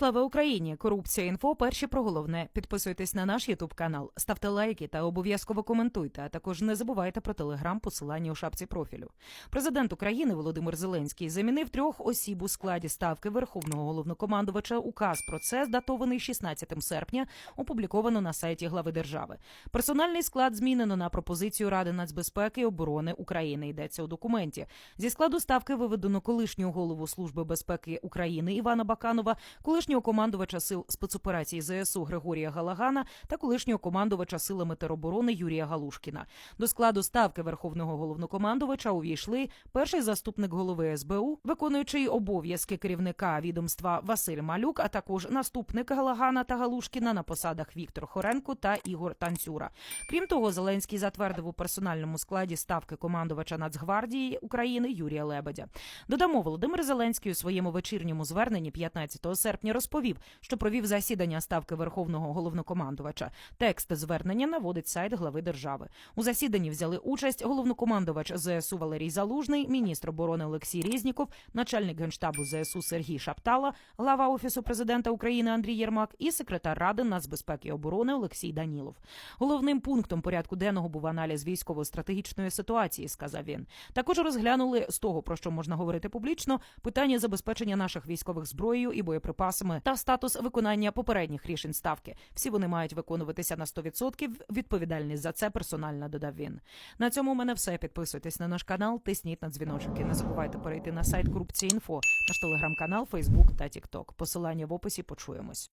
Слава Україні! Корупція інфо. Перші про головне. Підписуйтесь на наш Ютуб канал, ставте лайки та обов'язково коментуйте. А також не забувайте про телеграм, посилання у шапці профілю. Президент України Володимир Зеленський замінив трьох осіб у складі ставки Верховного головнокомандувача. Указ про це здатований 16 серпня. Опубліковано на сайті глави держави. Персональний склад змінено на пропозицію Ради нацбезпеки і оборони України. Йдеться у документі. Зі складу ставки виведено колишнього голову Служби безпеки України Івана Баканова, колишнього командувача сил спецоперацій ЗСУ Григорія Галагана та колишнього командувача силами тероборони Юрія Галушкіна. До складу ставки Верховного головнокомандувача увійшли перший заступник голови СБУ, виконуючий обов'язки керівника відомства Василь Малюк, а також наступник Галагана та Галушкіна на посадах Віктор Хоренко та Ігор Танцюра. Крім того, Зеленський затвердив у персональному складі ставки командувача Нацгвардії України Юрія Лебедя. Додамо, Володимир Зеленський у своєму вечірньому зверненні 15 серпня розповів, що провів засідання ставки Верховного головнокомандувача. Текст звернення наводить сайт глави держави. У засіданні взяли участь головнокомандувач ЗСУ Валерій Залужний, міністр оборони Олексій Різніков, начальник генштабу ЗСУ Сергій Шаптала, глава офісу президента України Андрій Єрмак і секретар ради нацбезпеки і оборони Олексій Данілов. Головним пунктом порядку денного був аналіз військово-стратегічної ситуації, сказав він. Також розглянули з того, про що можна говорити публічно, питання забезпечення наших військових зброєю і боєприпасами та статус виконання попередніх рішень ставки. Всі вони мають виконуватися на 100%. Відповідальність за це персональна додав він. На цьому у мене все. Підписуйтесь на наш канал, тисніть на дзвіночок і не забувайте перейти на сайт Корупція.Інфо, наш телеграм-канал, Фейсбук та Тікток. Посилання в описі почуємось.